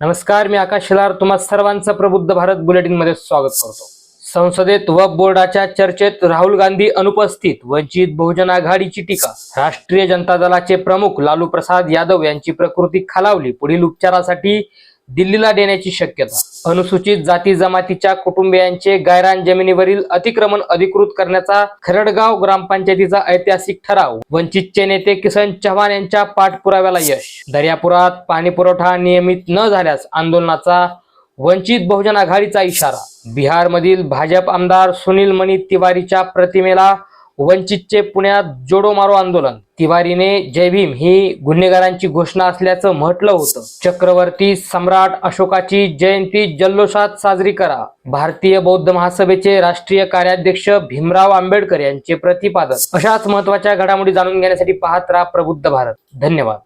नमस्कार मी आकाश शेलार. तुम्हा सर्वांचं प्रबुद्ध भारत बुलेटिनमध्ये स्वागत करतो. संसदेत व बोर्डाच्या चर्चेत राहुल गांधी अनुपस्थित. वंचित बहुजन आघाडीची टीका. राष्ट्रीय जनता दलाचे प्रमुख लालू प्रसाद यादव यांची प्रकृती खालावली. पुढील उपचारासाठी दिल्लीला देण्याची शक्यता. अनुसूचित जाती जमातीच्या कुटुंबियांचे गायरान जमिनीवरील अतिक्रमण अधिकृत करण्याचा खरडगाव ग्रामपंचायतीचा ऐतिहासिक ठराव. वंचितचे नेते किसन चव्हाण यांच्या पाठपुराव्याला यश. दर्यापुरात पाणी पुरवठा नियमित न झाल्यास आंदोलनाचा वंचित बहुजन आघाडीचा इशारा. बिहारमधील भाजप आमदार सुनील मणी तिवारीच्या प्रतिमेला वंचितचे पुण्यात जोडो मारो आंदोलन. तिवारीने जय भीम ही गुन्हेगारांची घोषणा असल्याचं म्हटलं होतं. चक्रवर्ती सम्राट अशोकाची जयंती जल्लोषात साजरी करा. भारतीय बौद्ध महासभेचे राष्ट्रीय कार्याध्यक्ष भीमराव आंबेडकर यांचे प्रतिपादन. अशाच महत्त्वाच्या घडामोडी जाणून घेण्यासाठी पाहत राहा प्रबुद्ध भारत. धन्यवाद.